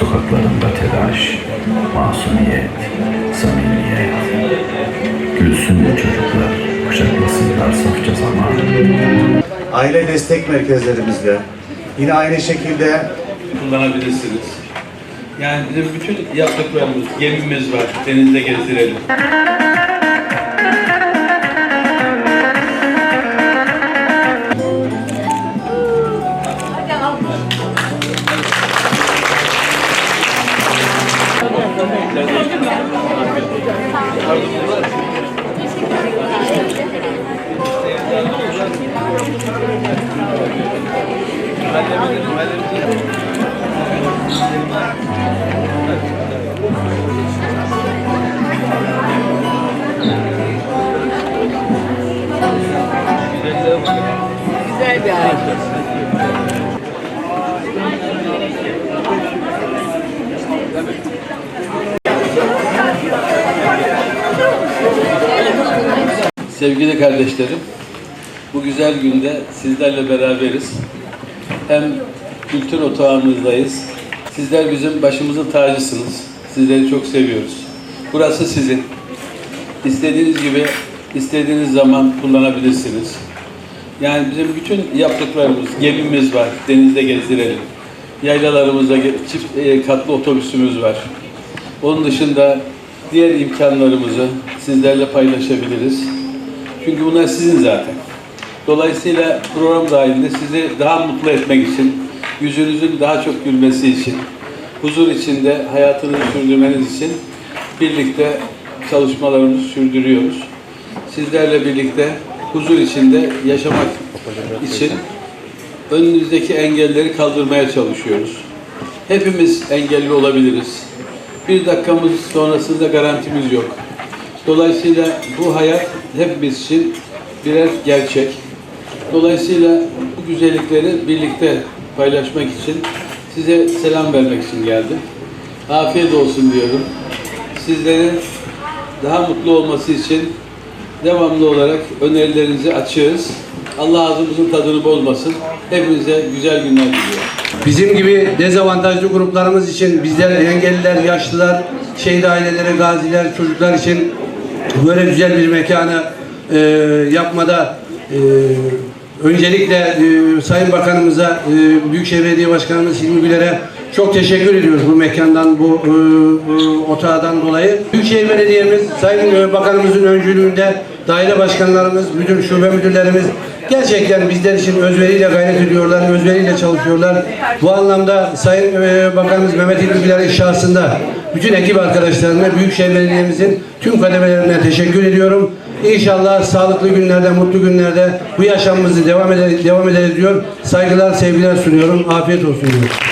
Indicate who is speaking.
Speaker 1: Sokaklarında telaş, masumiyet, samimiyet. Gülsün bu çocuklar, kucaklasınlar safça zaman.
Speaker 2: aile destek merkezlerimizde yine aynı şekilde
Speaker 3: kullanabilirsiniz. Yani bizim bütün yaptıklarımız, gemimiz var, denizde gezdirelim.
Speaker 4: Güzel bir aile.
Speaker 3: Sevgili kardeşlerim, bu güzel günde sizlerle beraberiz. Hem kültür otağımızdayız. Sizler bizim başımızın tacısınız. Sizleri çok seviyoruz. Burası sizin. İstediğiniz gibi, istediğiniz zaman kullanabilirsiniz. Yani bizim bütün yaptıklarımız, gemimiz var, denizde gezdirelim. Yaylalarımızda çift e, katlı otobüsümüz var. Onun dışında diğer imkanlarımızı sizlerle paylaşabiliriz. Çünkü bunlar sizin zaten. Dolayısıyla program dahilinde sizi daha mutlu etmek için, yüzünüzün daha çok gülmesi için, huzur içinde hayatınızı sürdürmeniz için birlikte çalışmalarımızı sürdürüyoruz. Sizlerle birlikte huzur içinde yaşamak için önünüzdeki engelleri kaldırmaya çalışıyoruz. Hepimiz engelli olabiliriz. Bir dakikamız sonrasında garantimiz yok. Dolayısıyla bu hayat hepimiz için birer gerçek. Dolayısıyla bu güzellikleri birlikte paylaşmak için size selam vermek için geldim. Afiyet olsun diyorum. Sizlerin daha mutlu olması için devamlı olarak önerilerinizi açığız. Allah ağzımızın tadını bozmasın. Hepinize güzel günler diliyorum.
Speaker 5: Bizim gibi dezavantajlı gruplarımız için bizler engelliler, yaşlılar, şehit aileleri, gaziler, çocuklar için böyle güzel bir mekanı e, yapmada e, öncelikle e, Sayın Bakanımıza, e, Büyükşehir Belediye Başkanımız Hilmi Güler'e çok teşekkür ediyoruz bu mekandan, bu e, e, otağdan dolayı. Büyükşehir Belediye'miz, Sayın e, Bakanımızın öncülüğünde daire başkanlarımız, müdür, şube müdürlerimiz gerçekten bizler için özveriyle gayret ediyorlar, özveriyle çalışıyorlar. Bu anlamda Sayın e, Bakanımız Mehmet İlmi şahsında bütün ekip arkadaşlarına, Büyükşehir Belediye'mizin tüm kademelerine teşekkür ediyorum. İnşallah sağlıklı günlerde, mutlu günlerde bu yaşamımızı devam eder, devam ederiz diyor. Saygılar, sevgiler sunuyorum. Afiyet olsun diyorum.